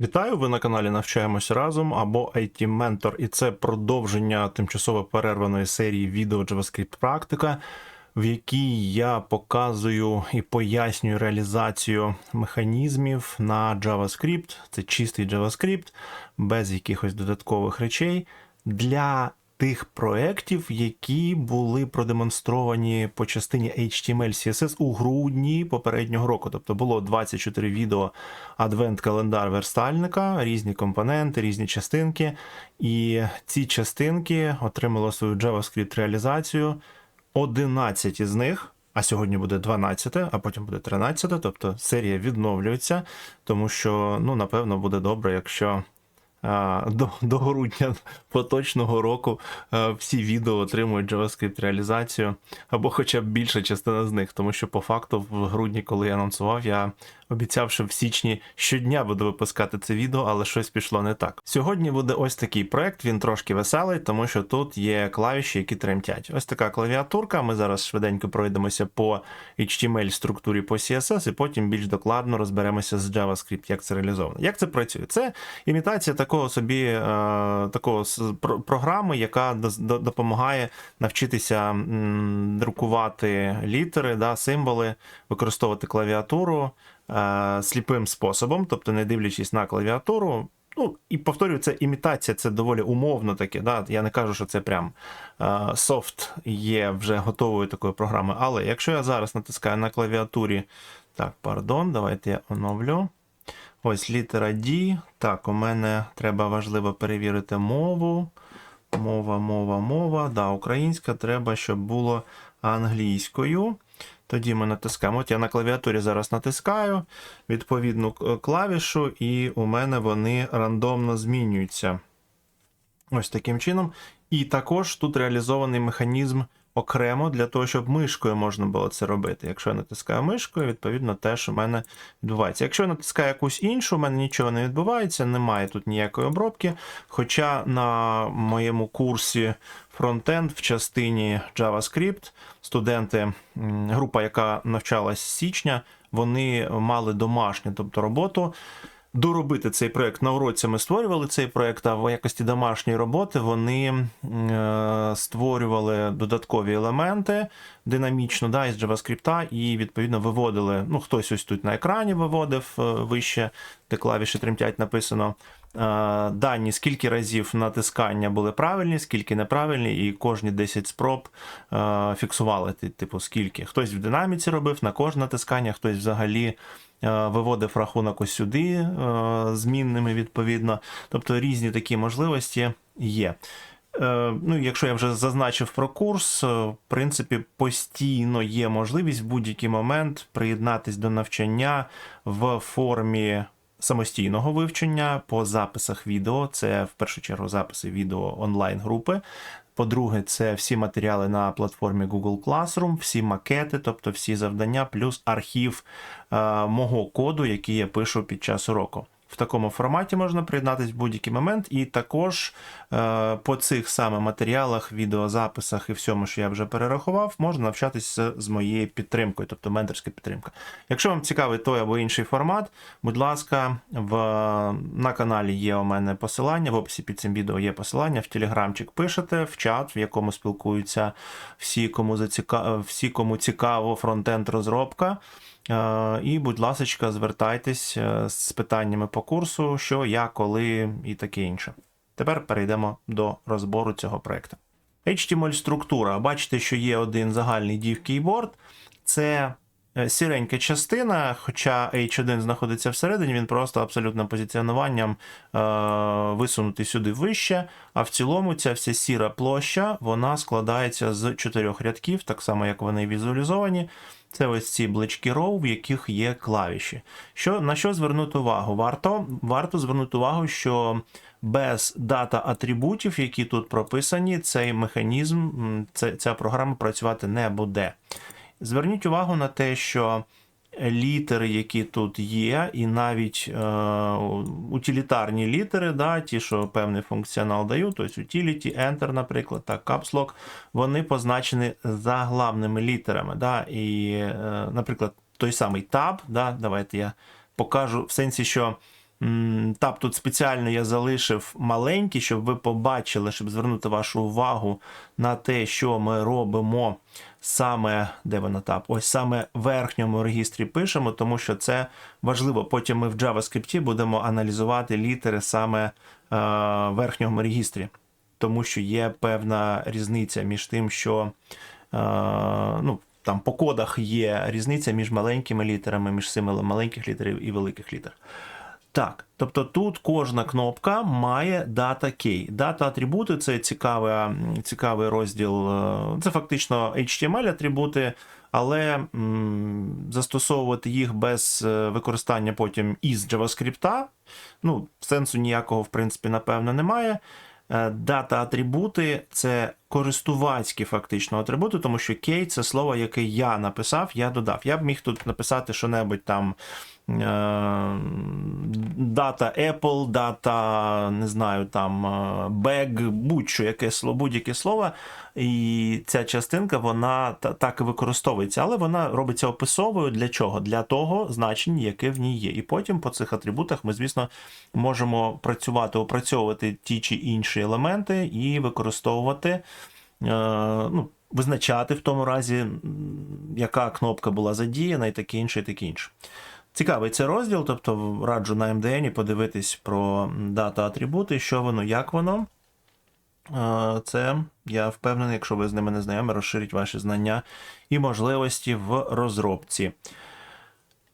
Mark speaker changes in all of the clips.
Speaker 1: Вітаю! Ви на каналі Навчаємось разом або IT Mentor, і це продовження тимчасово перерваної серії відео JavaScript практика, в якій я показую і пояснюю реалізацію механізмів на JavaScript. Це чистий JavaScript, без якихось додаткових речей для тих проєктів, які були продемонстровані по частині HTML CSS у грудні попереднього року. Тобто було 24 відео адвент-календар верстальника, різні компоненти, різні частинки. І ці частинки отримали свою JavaScript реалізацію. 11 із них. А сьогодні буде 12, а потім буде 13, тобто серія відновлюється, тому що, ну, напевно, буде добре, якщо до, до грудня поточного року всі відео отримують JavaScript реалізацію, або хоча б більша частина з них, тому що по факту в грудні, коли я анонсував, я обіцяв, що в січні щодня буду випускати це відео, але щось пішло не так. Сьогодні буде ось такий проект, він трошки веселий, тому що тут є клавіші, які тремтять. Ось така клавіатурка. Ми зараз швиденько пройдемося по HTML структурі по CSS, і потім більш докладно розберемося з JavaScript, як це реалізовано. Як це працює? Це імітація такого собі е, такого програми, яка допомагає навчитися друкувати літери, да, символи, використовувати клавіатуру е, сліпим способом, тобто не дивлячись на клавіатуру. Ну, і повторюю, це імітація, це доволі умовно таке. Да? Я не кажу, що це прям е, софт є вже готовою такою програмою. Але якщо я зараз натискаю на клавіатурі, так, пардон, давайте я оновлю. Ось літера D. Так, у мене треба важливо перевірити мову. Мова, мова, мова. Да, українська треба, щоб було англійською. Тоді ми натискаємо. От я на клавіатурі зараз натискаю відповідну клавішу, і у мене вони рандомно змінюються. Ось таким чином. І також тут реалізований механізм окремо для того, щоб мишкою можна було це робити. Якщо я натискаю мишкою, відповідно теж у мене відбувається. Якщо я натискаю якусь іншу, у мене нічого не відбувається, немає тут ніякої обробки. Хоча на моєму курсі фронтенд в частині JavaScript студенти, група, яка навчалась з січня, вони мали домашню, тобто роботу доробити цей проект. На уроці ми створювали цей проект, а в якості домашньої роботи вони е, створювали додаткові елементи динамічно да, із JavaScript і відповідно виводили. Ну, хтось ось тут на екрані виводив е, вище, де клавіші тремтять написано. е, Дані, скільки разів натискання були правильні, скільки неправильні, і кожні 10 спроб фіксували, ти- типу, скільки. Хтось в динаміці робив на кожне натискання, хтось взагалі виводив рахунок ось сюди е, змінними відповідно. Тобто різні такі можливості є. Е, Ну, якщо я вже зазначив про курс, е, в принципі, постійно є можливість в будь-який момент приєднатись до навчання в формі самостійного вивчення по записах відео. Це в першу чергу записи відео онлайн-групи. По-друге, це всі матеріали на платформі Google Classroom, всі макети, тобто всі завдання, плюс архів е, мого коду, який я пишу під час уроку. В такому форматі можна приєднатися в будь-який момент, і також е, по цих саме матеріалах, відеозаписах і всьому, що я вже перерахував, можна навчатися з моєю підтримкою, тобто менторська підтримка. Якщо вам цікавий той або інший формат, будь ласка, в, на каналі є у мене посилання, в описі під цим відео є посилання, в телеграмчик пишете, в чат, в якому спілкуються всі, кому, заціка... всі, кому цікаво фронтенд розробка. Е, І, будь ласка, звертайтесь е, з питаннями по курсу, що, я, коли і таке інше. Тепер перейдемо до розбору цього проекту. HTML структура. Бачите, що є один загальний div keyboard. Це сіренька частина, хоча H1 знаходиться всередині, він просто абсолютно позиціонуванням е, висунутий сюди вище. А в цілому ця вся сіра площа вона складається з чотирьох рядків, так само як вони візуалізовані. Це ось ці блочки row, в яких є клавіші. Що, на що звернути увагу? Варто, варто звернути увагу, що без дата атрибутів, які тут прописані, цей механізм, ця програма працювати не буде. Зверніть увагу на те, що літери, які тут є, і навіть е, утилітарні літери, да, ті, що певний функціонал дають, тобто utility, enter, наприклад, так, caps lock, вони позначені заглавними літерами. Да, і, е, наприклад, той самий Tab. Да? Давайте я покажу в сенсі, що Tab тут спеціально я залишив маленький, щоб ви побачили, щоб звернути вашу увагу на те, що ми робимо саме, де вона Tab? Ось саме в верхньому регістрі пишемо, тому що це важливо. Потім ми в JavaScript будемо аналізувати літери саме е, в верхньому регістрі, тому що є певна різниця між тим, що е, ну, там по кодах є різниця між маленькими літерами, між символом маленьких літер і великих літер. Так, тобто тут кожна кнопка має дата key. Дата атрибути це цікавий, цікавий розділ. е, Це фактично HTML атрибути, але м, застосовувати їх без е, використання потім із JavaScript, ну, сенсу ніякого, в принципі, напевно, немає. Е, Дата атрибути це користувацькі фактично атрибути, тому що key це слово, яке я написав, я додав. Я б міг тут написати що-небудь там. Е, Дата Apple, дата, не знаю, там е, bag, будь-що яке слово, будь-яке слово. І ця частинка вона так і використовується, але вона робиться описовою для чого? Для того значення, яке в ній є. І потім по цих атрибутах ми, звісно, можемо працювати, опрацьовувати ті чи інші елементи і використовувати, е, ну, визначати в тому разі, яка кнопка була задіяна, і таке інше, і таке інше. Цікавий це розділ, тобто раджу на МДН подивитись про дата атрибути, що воно, як воно. Е, Це я впевнений, якщо ви з ними не знайомі, розширить ваші знання і можливості в розробці.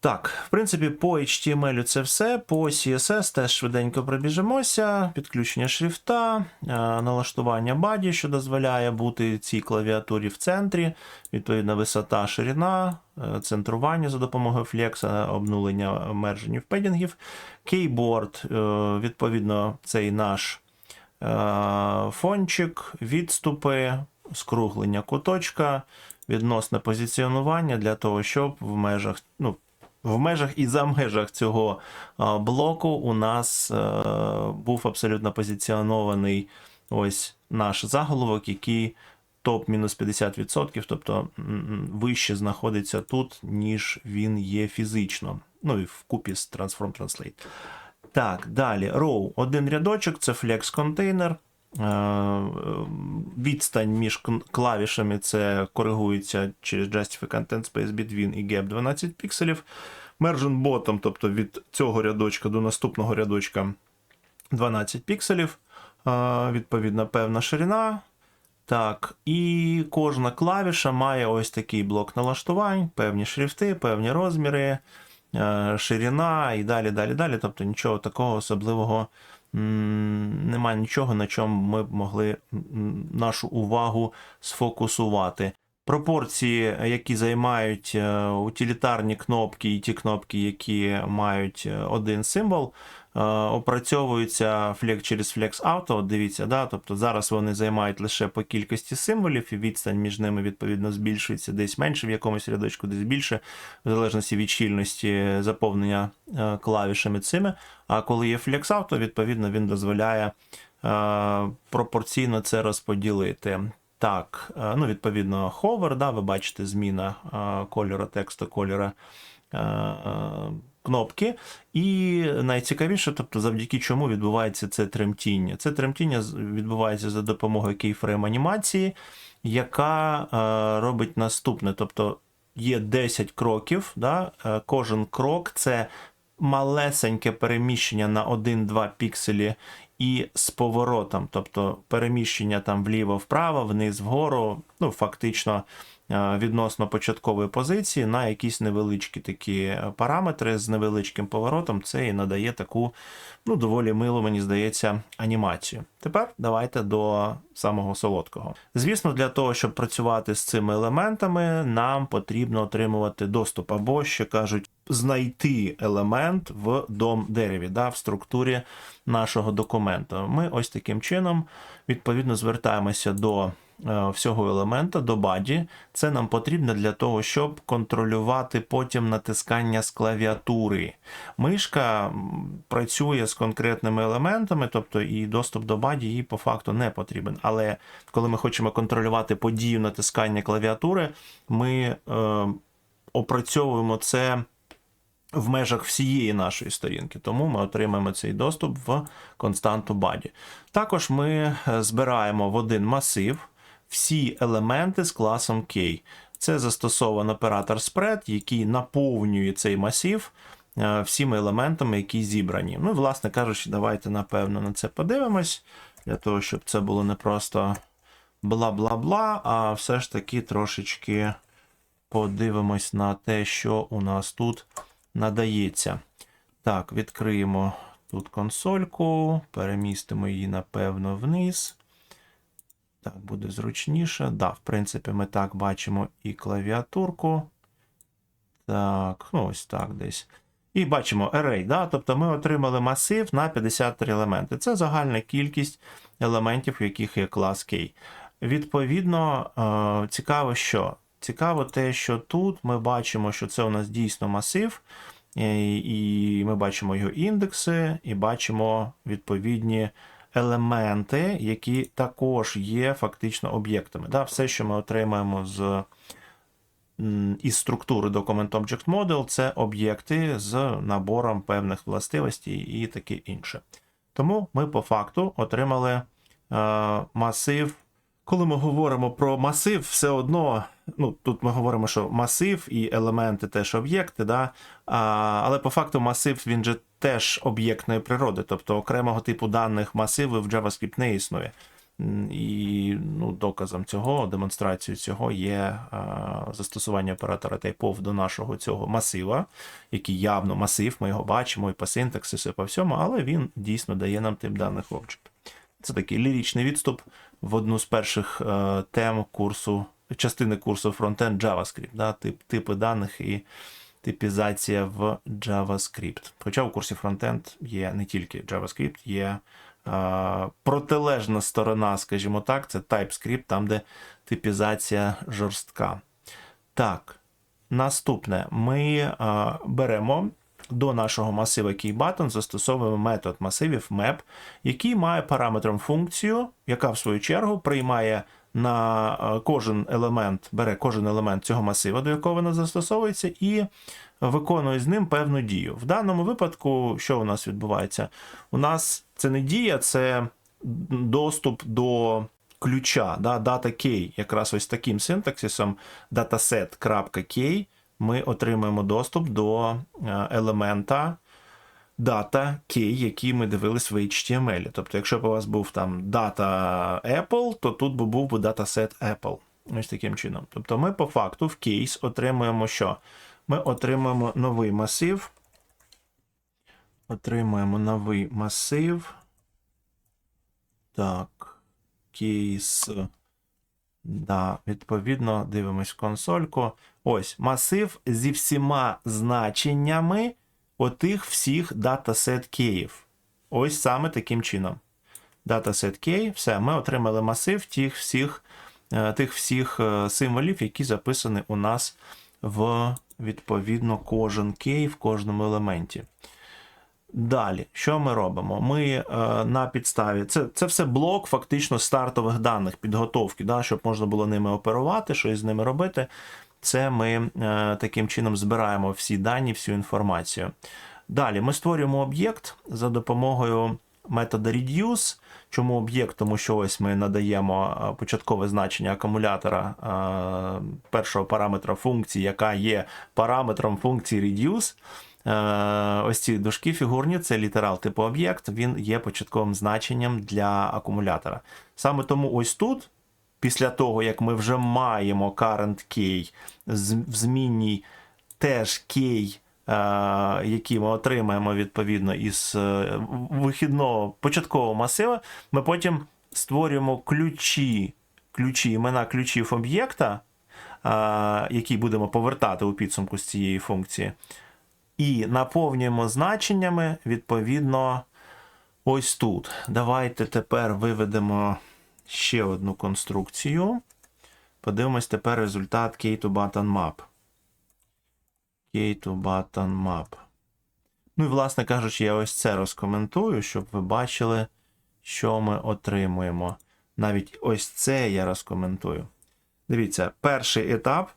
Speaker 1: Так, в принципі, по HTML це все. По CSS теж швиденько пробіжимося. Підключення шрифта, е, налаштування баді, що дозволяє бути цій клавіатурі в центрі, відповідна висота, ширина, е, центрування за допомогою флекса, обнулення мерженів педінгів. Кейборд, е, відповідно, цей наш фончик, відступи, скруглення куточка, відносне позиціонування для того, щоб в межах, ну, в межах і за межах цього блоку у нас е, був абсолютно позиціонований ось наш заголовок, який топ мінус 50%, тобто вище знаходиться тут, ніж він є фізично. Ну і вкупі з Transform Translate. Так, далі. Row. Один рядочок це flex контейнер. Е, Відстань між клавішами це коригується через Justify Content Space Between і Gap 12 пікселів. Merging Bottom, тобто від цього рядочка до наступного рядочка 12 пікселів. Е, Відповідно, певна ширина. Так, і кожна клавіша має ось такий блок налаштувань, певні шрифти, певні розміри, е, ширина і далі, далі, далі. Тобто нічого такого особливого немає нічого, на чому ми б могли нашу увагу сфокусувати. Пропорції, які займають е, утилітарні кнопки і ті кнопки, які мають е, один символ, е, опрацьовуються Flex через Flex Auto. Дивіться, да? тобто зараз вони займають лише по кількості символів, і відстань між ними відповідно збільшується десь менше в якомусь рядочку, десь більше, в залежності від щільності заповнення е, клавішами цими. А коли є Flex Auto, відповідно він дозволяє е, пропорційно це розподілити. Так, ну, відповідно, ховер, да, ви бачите зміна кольору тексту, кольора кнопки. І найцікавіше, тобто, завдяки чому відбувається це тремтіння. Це тремтіння відбувається за допомогою кейфрейм анімації, яка е, робить наступне. Тобто є 10 кроків, да? е, кожен крок це малесеньке переміщення на 1-2 пікселі і з поворотом, тобто переміщення там вліво-вправо, вниз вгору, ну фактично відносно початкової позиції на якісь невеличкі такі е, параметри з невеличким поворотом. Це і надає таку, ну, доволі милу, мені здається, анімацію. Тепер давайте до самого солодкого. Звісно, для того, щоб працювати з цими елементами, нам потрібно отримувати доступ або ще кажуть. Знайти елемент в дом дереві, да, в структурі нашого документу. Ми ось таким чином відповідно звертаємося до е, всього елемента, до баді. Це нам потрібно для того, щоб контролювати потім натискання з клавіатури. Мишка працює з конкретними елементами, тобто і доступ до баді їй по факту не потрібен. Але коли ми хочемо контролювати подію натискання клавіатури, ми. Е, опрацьовуємо це в межах всієї нашої сторінки, тому ми отримаємо цей доступ в константу body. Також ми е, збираємо в один масив всі елементи з класом K. Це застосований оператор spread, який наповнює цей масив е, всіми елементами, які зібрані. Ну, власне кажучи, давайте напевно на це подивимось, для того, щоб це було не просто бла-бла-бла, а все ж таки трошечки подивимось на те, що у нас тут надається. Так, відкриємо тут консольку, перемістимо її, напевно, вниз. Так, буде зручніше. Да, в принципі, ми так бачимо і клавіатурку. Так, ну ось так десь. І бачимо array, да? тобто ми отримали масив на 53 елементи. Це загальна кількість елементів, у яких є клас K. Відповідно, е, цікаво, що? Цікаво те, що тут ми бачимо, що це у нас дійсно масив, е, і ми бачимо його індекси, і бачимо відповідні елементи, які також є фактично об'єктами. Да? Все, що ми отримаємо з із структури Document Object Model, це об'єкти з набором певних властивостей і таке інше. Тому ми по факту отримали е, масив. Коли ми говоримо про масив, все одно, ну тут ми говоримо, що масив і елементи теж об'єкти, да? А, але по факту масив він же теж об'єктної природи, тобто окремого типу даних масивів в JavaScript не існує. І ну, доказом цього, демонстрацією цього є а, застосування оператора typeof до нашого цього масива, який явно масив, ми його бачимо і по синтаксису, і по всьому, але він дійсно дає нам тип даних object. Це такий ліричний відступ в одну з перших е, тем курсу, частини курсу Frontend JavaScript, да, тип, типи даних і типізація в JavaScript. Хоча у курсі Frontend є не тільки JavaScript, є е, протилежна сторона, скажімо так, це TypeScript, там, де типізація жорстка. Так, наступне ми е, беремо до нашого масива KeyButton застосовуємо метод масивів map, який має параметром функцію, яка в свою чергу приймає на е, кожен елемент, бере кожен елемент цього масива, до якого вона застосовується, і виконує з ним певну дію. В даному випадку, що у нас відбувається? У нас це не дія, це доступ до ключа, да, data key, якраз ось таким синтаксисом dataset.key ми отримаємо доступ до е, елемента data key, який ми дивились в HTML. Тобто, якщо б у вас був там data Apple, то тут би був би dataset Apple. Ось таким чином. Тобто ми по факту в кейс отримуємо що? Ми отримуємо новий масив. Отримуємо новий масив. Так, кейс. Да, відповідно, дивимось консольку. Ось масив зі всіма значеннями отих всіх датасет кеїв. Ось саме таким чином. Датасет кей, все, ми отримали масив тих всіх, е, тих всіх е, символів, які записані у нас в відповідно кожен кей в кожному елементі. Далі, що ми робимо? Ми е, на підставі. Це це все блок фактично стартових даних, підготовки, да, щоб можна було ними оперувати, щось з ними робити. Це ми е, таким чином збираємо всі дані, всю інформацію. Далі ми створюємо об'єкт за допомогою метода reduce. Чому об'єкт? Тому що ось ми надаємо е, початкове значення акумулятора е, першого параметра функції, яка є параметром функції reduce. Ось ці дужки фігурні, це літерал типу об'єкт, він є початковим значенням для акумулятора. Саме тому ось тут, після того, як ми вже маємо current key в змінній теж key, е, який ми отримаємо відповідно із е, вихідного початкового масива, ми потім створюємо ключі, ключі, імена ключів об'єкта, е, які будемо повертати у підсумку з цієї функції. І наповнюємо значеннями відповідно ось тут. Давайте тепер виведемо ще одну конструкцію. Подивимось тепер результат Key to Button Map. Key to Button Map. Ну і, власне кажучи, я ось це розкоментую, щоб ви бачили, що ми отримуємо. Навіть ось це я розкоментую. Дивіться, перший етап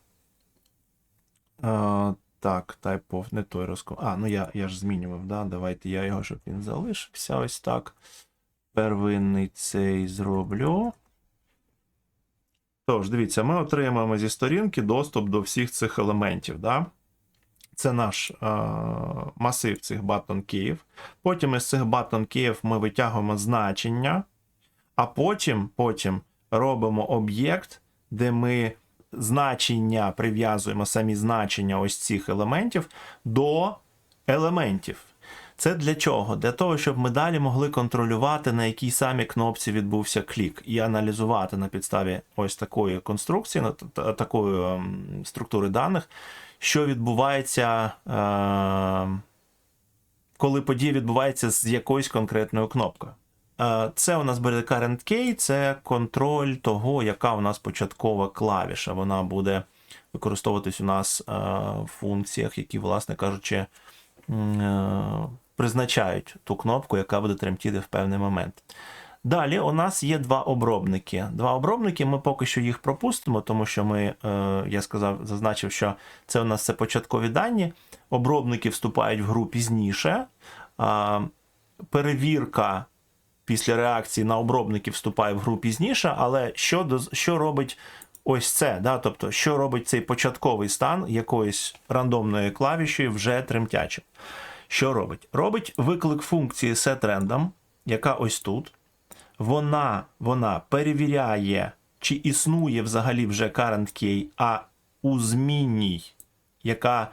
Speaker 1: Е, так, of, не той розком. А, ну я, я ж змінював, да? Давайте я його, щоб він залишився ось так. Первинний цей зроблю. Тож, дивіться, ми отримаємо зі сторінки доступ до всіх цих елементів. Да? Це наш е, масив цих keys. Потім із цих keys ми витягуємо значення, а потім, потім робимо об'єкт, де ми значення прив'язуємо самі значення ось цих елементів до елементів. Це для чого? Для того, щоб ми далі могли контролювати, на якій самій кнопці відбувся клік, і аналізувати на підставі ось такої конструкції, на такої ем, структури даних, що відбувається, е, коли подія відбувається з якоюсь конкретною кнопкою. Е, Це у нас буде current key, це контроль того, яка у нас початкова клавіша. Вона буде використовуватись у нас е, в функціях, які, власне кажучи, е, призначають ту кнопку, яка буде тремтіти в певний момент. Далі у нас є два обробники. Два обробники, ми поки що їх пропустимо, тому що ми, е, я сказав, зазначив, що це у нас це початкові дані. Обробники вступають в гру пізніше. Перевірка після реакції на обробники вступає в гру пізніше, але що, що робить ось це? Да? Тобто, що робить цей початковий стан якоїсь рандомної клавіші вже тремтячим? Що робить? Робить виклик функції setRandom, яка ось тут. Вона, вона перевіряє, чи існує взагалі вже current key, а у змінній, яка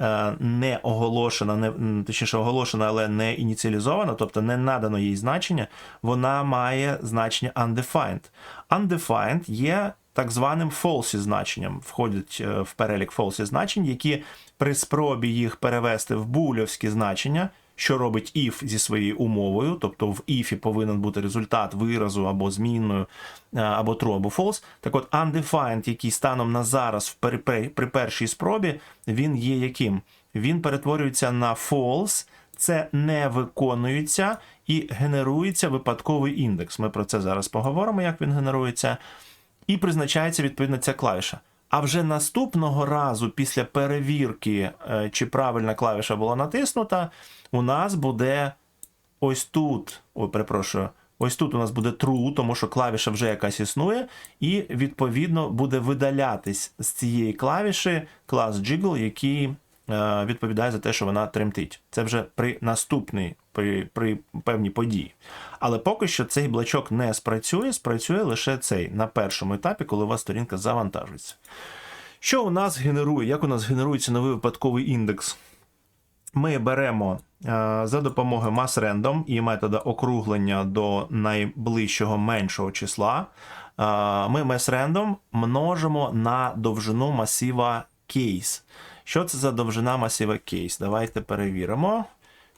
Speaker 1: е, не оголошена, не, точніше оголошена, але не ініціалізована, тобто не надано їй значення, вона має значення undefined. Undefined є так званим falsy значенням, входять е, в перелік falsy значень, які при спробі їх перевести в булівські значення, що робить if зі своєю умовою, тобто в if повинен бути результат виразу або змінною, е, або true, або false. Так от undefined, який станом на зараз при, при першій спробі, він є яким? Він перетворюється на false, це не виконується і генерується випадковий індекс. Ми про це зараз поговоримо, як він генерується і призначається відповідно ця клавіша. А вже наступного разу, після перевірки, е, чи правильна клавіша була натиснута, у нас буде ось тут, ой, перепрошую, ось тут у нас буде true, тому що клавіша вже якась існує, і відповідно буде видалятись з цієї клавіші клас Jiggle, який е, відповідає за те, що вона тремтить. Це вже при наступній, при, при певній події. Але поки що цей блочок не спрацює, спрацює лише цей на першому етапі, коли у вас сторінка завантажується. Що у нас генерує? Як у нас генерується новий випадковий індекс? Ми беремо е, за допомогою massRandom і метода округлення до найближчого меншого числа. е, Ми massRandom множимо на довжину масива case. Що це за довжина масива case? Давайте перевіримо.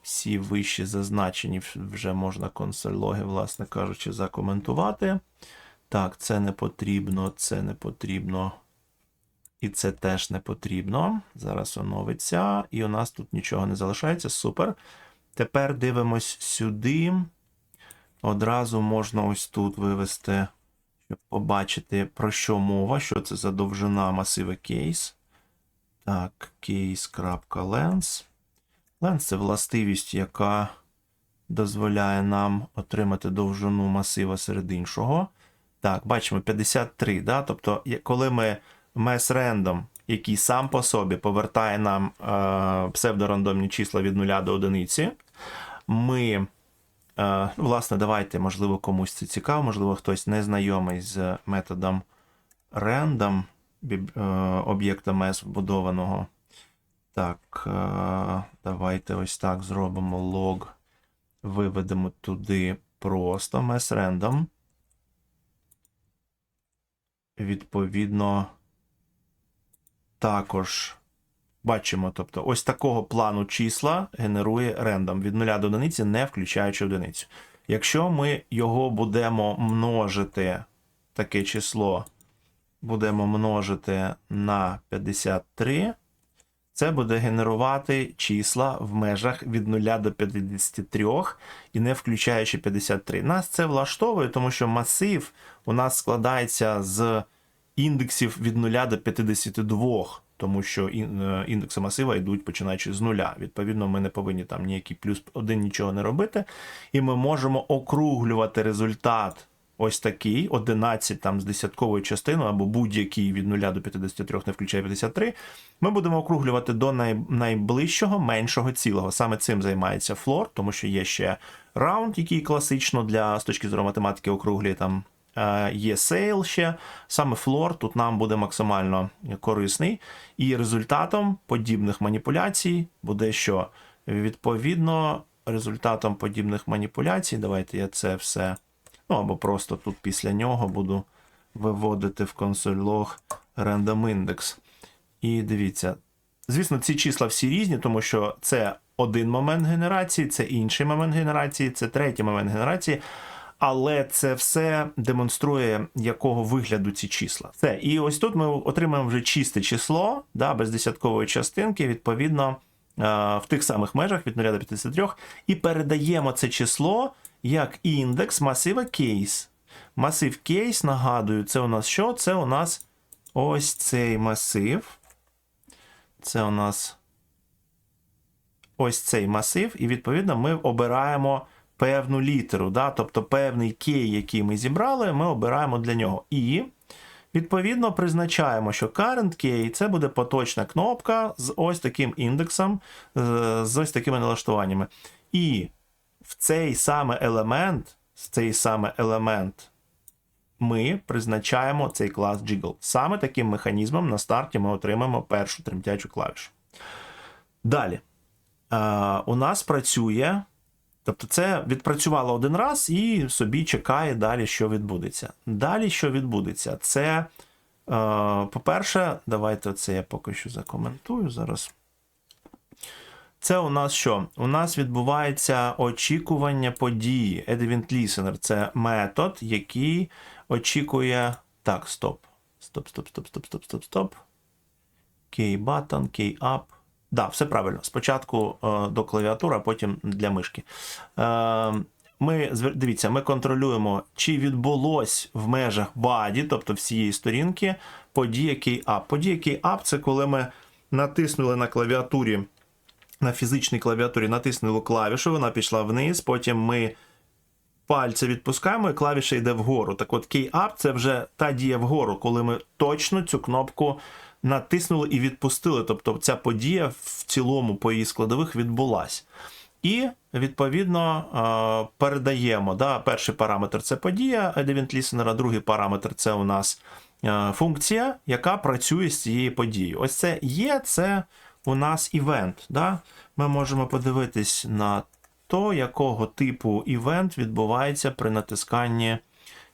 Speaker 1: Всі вищі зазначені вже можна консоль-логи, власне кажучи, закоментувати. Так, це не потрібно, це не потрібно. І це теж не потрібно. Зараз оновиться. І у нас тут нічого не залишається. Супер. Тепер дивимось сюди. Одразу можна ось тут вивести, щоб побачити, про що мова, що це за довжина масива case. Так, case.lens. Lens це властивість, яка дозволяє нам отримати довжину масива серед іншого. Так, бачимо 53. Да? Тобто, коли ми mass random, який сам по собі повертає нам е, псевдорандомні числа від 0 до 1, ми. Е, ну, власне, давайте, можливо, комусь це цікаво, можливо, хтось не знайомий з методом random е, об'єкта MES вбудованого. Так, е, давайте ось так зробимо лог. Виведемо туди просто MES random. Відповідно, також бачимо, тобто, ось такого плану числа генерує рендом від 0 до одиниці, не включаючи одиницю. Якщо ми його будемо множити, таке число будемо множити на 53, це буде генерувати числа в межах від 0 до 53 і не включаючи 53. Нас це влаштовує, тому що масив у нас складається з індексів від 0 до 52. тому що е, індекси масива йдуть починаючи з нуля. Відповідно, ми не повинні там ніякий плюс один нічого не робити. І ми можемо округлювати результат ось такий, 11 там з десятковою частиною, або будь-який від 0 до 53, не включає 53. Ми будемо округлювати до най- найближчого меншого цілого. Саме цим займається флор, тому що є ще раунд, який класично для з точки зору математики округлює там. Е, Є сейл ще, саме флор тут нам буде максимально корисний, і результатом подібних маніпуляцій буде що? Відповідно, результатом подібних маніпуляцій, давайте я це все, ну або просто тут після нього буду виводити в консоль лог random index. І дивіться, звісно, ці числа всі різні, тому що це один момент генерації, це інший момент генерації, це третій момент генерації. Але це все демонструє, якого вигляду ці числа. Все. І ось тут ми отримаємо вже чисте число, да, без десяткової частинки, відповідно, е, в тих самих межах від 0 до 53, і передаємо це число як індекс масива кейс. Масив кейс, нагадую, це у нас що? Це у нас ось цей масив. Це у нас ось цей масив, і відповідно ми обираємо певну літеру, да? тобто певний кей, який ми зібрали, ми обираємо для нього. І відповідно призначаємо, що current key це буде поточна кнопка з ось таким індексом, з ось такими налаштуваннями. І в цей саме елемент, в цей саме елемент ми призначаємо цей клас Jiggle. Саме таким механізмом на старті ми отримаємо першу тремтячу клавішу. Далі. Е, у нас працює. Тобто це відпрацювало один раз і собі чекає далі, що відбудеться. Далі, що відбудеться, це, е, по-перше, давайте це я поки що закоментую зараз. Це у нас що? У нас відбувається очікування події. Event Listener – це метод, який очікує. Так, стоп. Стоп, стоп, стоп, стоп, стоп, стоп, стоп. Key-button, key-up. Да, все правильно. Спочатку е, до клавіатури, а потім для мишки. Е, ми, дивіться, ми контролюємо, чи відбулось в межах баді, тобто всієї сторінки, подія key-up. Подія key-up – це коли ми натиснули на клавіатурі, на фізичній клавіатурі натиснули клавішу, вона пішла вниз, потім ми пальці відпускаємо, і клавіша йде вгору. Так от key-up – це вже та дія вгору, коли ми точно цю кнопку натиснули і відпустили. Тобто ця подія в цілому по її складових відбулась. І, відповідно, передаємо. Да, Перший параметр це подія Event Listener, а другий параметр це у нас функція, яка працює з цією подією. Ось це є, це у нас івент. Да? Ми можемо подивитись на то, якого типу івент відбувається при натисканні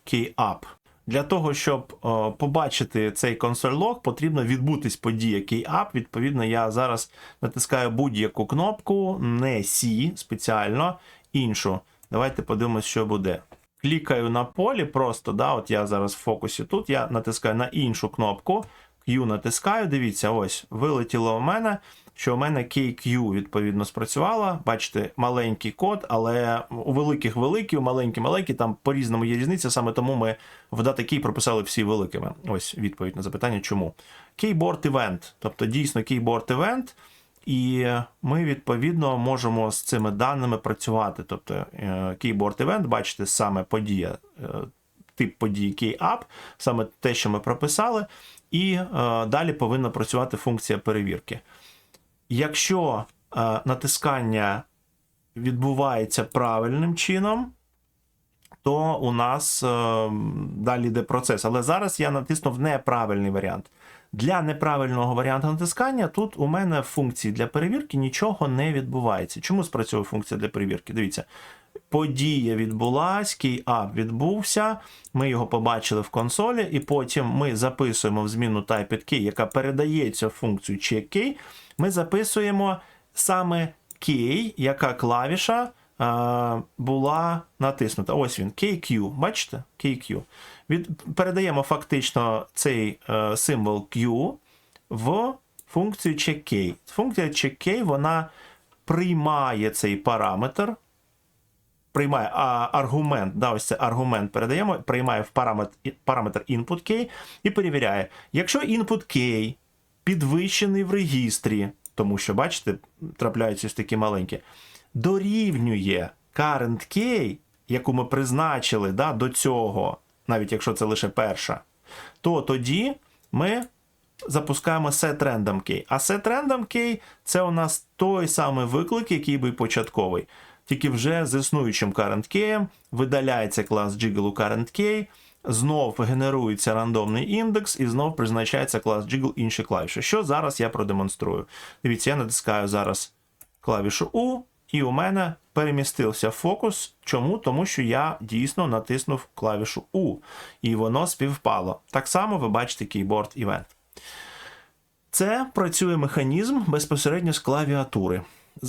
Speaker 1: key-up. Для того, щоб о, побачити цей консоль лог, потрібно відбутись подія key-up. Відповідно, я зараз натискаю будь-яку кнопку, не C спеціально, іншу. Давайте подивимось, що буде. Клікаю на полі, просто, да, от я зараз в фокусі тут, я натискаю на іншу кнопку, Q натискаю, дивіться, ось вилетіло у мене, що у мене KQ відповідно спрацювала. Бачите, маленький код, але у великих великі, у маленькі маленькі, там по-різному є різниця, саме тому ми в DataKey прописали всі великими. Ось відповідь на запитання, чому. Keyboard Event, тобто дійсно Keyboard Event, і ми відповідно можемо з цими даними працювати. Тобто е, Keyboard Event, бачите, саме подія, е, тип події KeyUp, саме те, що ми прописали, і е, далі повинна працювати функція перевірки. Якщо е, натискання відбувається правильним чином, то у нас е, далі йде процес. Але зараз я натиснув неправильний варіант. Для неправильного варіанту натискання тут у мене в функції для перевірки нічого не відбувається. Чому спрацьовує функція для перевірки? Дивіться, подія відбулась, key-up відбувся, ми його побачили в консолі, і потім ми записуємо в зміну typed key, яка передається в функцію check-key, ми записуємо саме key, яка клавіша а, була натиснута. Ось він, KQ, бачите? KQ. Від, передаємо фактично цей е, символ Q в функцію check-key. Функція check-key, вона приймає цей параметр, приймає а, аргумент, да, ось це аргумент передаємо, приймає в параметр, параметр input key і перевіряє. Якщо input key підвищений в регістрі, тому що, бачите, трапляються ось такі маленькі, дорівнює current key, яку ми призначили да, до цього, навіть якщо це лише перша, то тоді ми запускаємо set random key. А set random key – це у нас той самий виклик, який був початковий. Тільки вже з існуючим current key видаляється клас jiggle у current key, знов генерується рандомний індекс і знов призначається клас jiggle інші клавіші. Що зараз я продемонструю. Дивіться, я натискаю зараз клавішу U, і у мене перемістився фокус. Чому? Тому що я дійсно натиснув клавішу U, і воно співпало. Так само ви бачите Keyboard Event. Це працює механізм безпосередньо з клавіатури.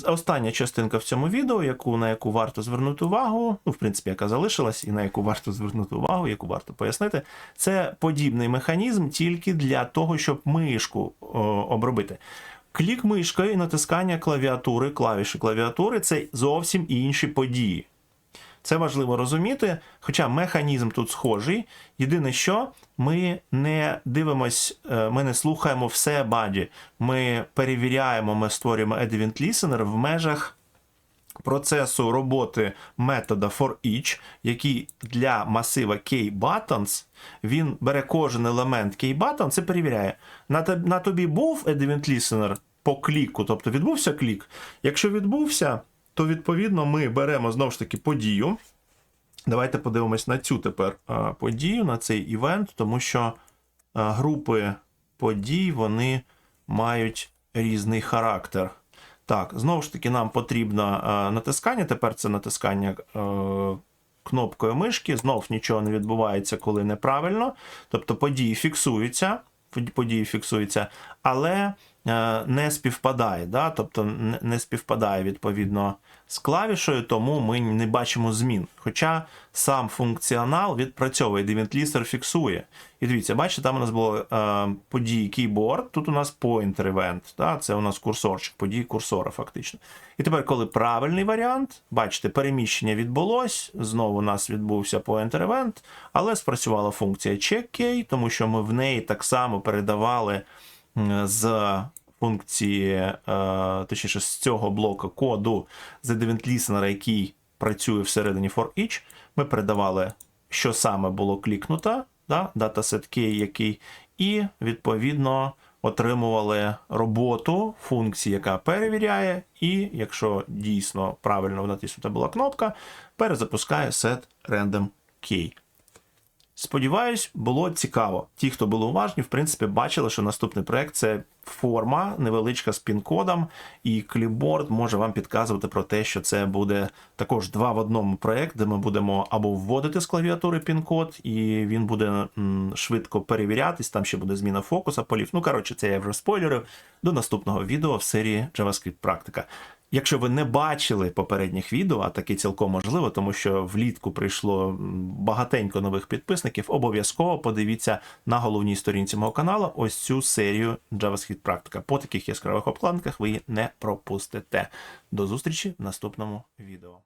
Speaker 1: Остання частинка в цьому відео, яку, на яку варто звернути увагу, ну, в принципі, яка залишилась, і на яку варто звернути увагу, яку варто пояснити, це подібний механізм тільки для того, щоб мишку о, обробити. Клік мишкою і натискання клавіатури, клавіші клавіатури це зовсім інші події. Це важливо розуміти, хоча механізм тут схожий. Єдине, що ми не дивимось, е, ми не слухаємо все баді. Ми перевіряємо, ми створюємо Add Event Listener в межах процесу роботи метода for each, який для масива kButtons, він бере кожен елемент kButton, це перевіряє. На, тобі був Add Event Listener по кліку, тобто відбувся клік. Якщо відбувся, то відповідно ми беремо знову ж таки подію. Давайте подивимось на цю тепер подію, на цей івент, тому що групи подій вони мають різний характер. Так, знову ж таки, нам потрібно натискання. Тепер це натискання е, кнопкою мишки. Знов нічого не відбувається, коли неправильно. Тобто події фіксуються, події фіксуються, але не співпадає. Да? Тобто не, співпадає відповідно з клавішою, тому ми не бачимо змін. Хоча сам функціонал відпрацьовує, Lister фіксує. І дивіться, бачите, там у нас було е, події keyboard, тут у нас pointer event, да? це у нас курсорчик, події курсора фактично. І тепер, коли правильний варіант, бачите, переміщення відбулось, знову у нас відбувся pointer event, але спрацювала функція check-key, тому що ми в неї так само передавали з функції, е, точніше, з цього блоку коду з Event Listener, який працює всередині for each, ми передавали, що саме було клікнуто, да, dataset key який, і відповідно отримували роботу функції, яка перевіряє, і якщо дійсно правильно натиснута була кнопка, перезапускає set random key. Сподіваюсь, було цікаво. Ті, хто були уважні, в принципі, бачили, що наступний проект це форма невеличка з пін-кодом, і кліпборд може вам підказувати про те, що це буде також два в одному проект, де ми будемо або вводити з клавіатури пін-код, і він буде швидко перевірятись. Там ще буде зміна фокуса полів. Ну коротше, це я вже спойлерив. До наступного відео в серії JavaScript Практика. Якщо ви не бачили попередніх відео, а таке цілком можливо, тому що влітку прийшло багатенько нових підписників, обов'язково подивіться на головній сторінці мого каналу ось цю серію JavaScript Практика. По таких яскравих обкладинках ви її не пропустите. До зустрічі в наступному відео.